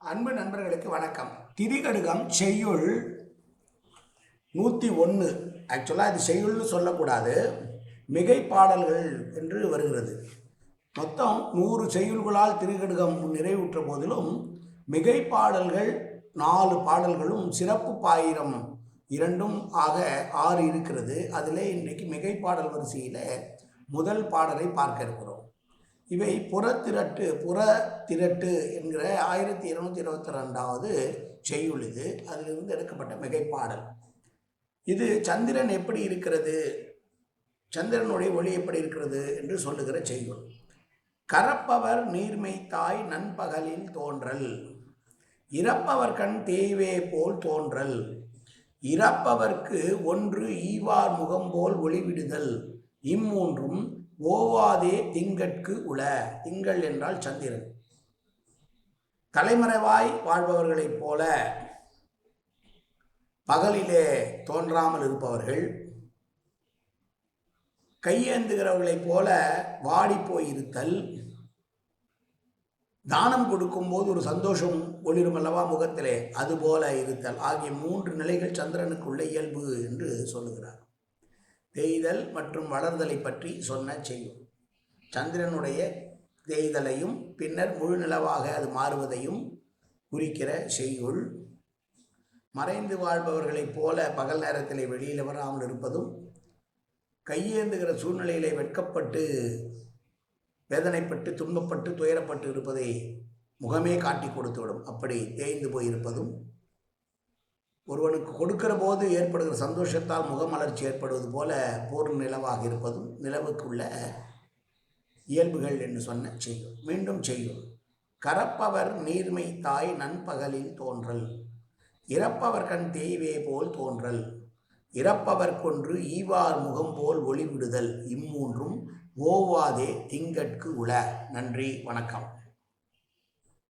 அன்பு நண்பர்களுக்கு வணக்கம். திரிகடுகம் செய்யுள் நூற்றி ஒன்று ஆக்சுவலாக இது செய்யுள்னு சொல்லக்கூடாது. மிகை பாடல்கள் என்று வருகிறது. மொத்தம் நூறு செய்யுள்களால் திரிகடுகம் நிறைவுற்ற போதிலும் மிகை பாடல்கள் நாலு பாடல்களும் சிறப்பு பாயிரம் இரண்டும் ஆக ஆறு இருக்கிறது. அதிலே இன்றைக்கு மிகை பாடல் வரிசையில் முதல் பாடலை பார்க்க இருக்கிறோம். இவை புறத்திரட்டு புற திரட்டு என்கிற ஆயிரத்தி இருநூத்தி இருபத்தி ரெண்டாவது செய்யுள் இது. அதிலிருந்து எடுக்கப்பட்ட மிகைப்பாடல். இது சந்திரன் எப்படி இருக்கிறது? சந்திரனுடைய ஒளி எப்படி இருக்கிறது என்று சொல்லுகிற செய்யுள். கரப்பவர் நீர்மை தாய் நண்பகலில் தோன்றல். இறப்பவர் கண் தேய்வே போல் தோன்றல். இறப்பவர்க்கு ஒன்று ஈவார் முகம் போல் ஒளிவிடுதல் இம்மூன்றும் ஓவாதே திங்கட்கு உள. திங்கள் என்றால் சந்திரன். தலைமறைவாய் வாழ்பவர்களைப் போல பகலிலே தோன்றாமல் இருப்பவர்கள் கையேந்துகிறவர்களைப் போல வாடிப்போயிருத்தல் தானம் கொடுக்கும்போது ஒரு சந்தோஷம் ஒளிரும் அல்லவா முகத்திலே? அதுபோல இருத்தல். ஆகிய மூன்று நிலைகள் சந்திரனுக்குள்ள இயல்பு என்று சொல்லுகிறார். தேய்தல் மற்றும் வளர்தலை பற்றி சொன்ன செய்யும் சந்திரனுடைய தேய்தலையும் பின்னர் முழு நிலவாக அது மாறுவதையும் குறிக்கிற செய்யுள் மறைந்து வாழ்பவர்களைப் போல பகல் நேரத்தில் வெளியில் வராமல் இருப்பதும் கையேந்துகிற சூழ்நிலையிலே வெட்கப்பட்டு வேதனைப்பட்டு துன்பப்பட்டு துயரப்பட்டு இருப்பதை முகமே காட்டி கொடுத்துவிடும். அப்படி தேய்ந்து போயிருப்பதும் ஒருவனுக்கு கொடுக்கிற போது ஏற்படுகிற சந்தோஷத்தால் முகமலர்ச்சி ஏற்படுவது போல பூர்ண நிலவாக இருப்பதும் நிலவுக்குள்ள இயல்புகள் என்று சொன்ன செய்யும். மீண்டும் செய்யும். கரப்பவர் நீர்மை தாய் நண்பகலின் தோன்றல். இறப்பவர் கண் தேய்வே போல் தோன்றல். இறப்பவர் கொன்று ஈவார் முகம் போல் ஒளிவிடுதல். இம்மூன்றும் ஓவாதே திங்கட்கு உள. நன்றி வணக்கம்.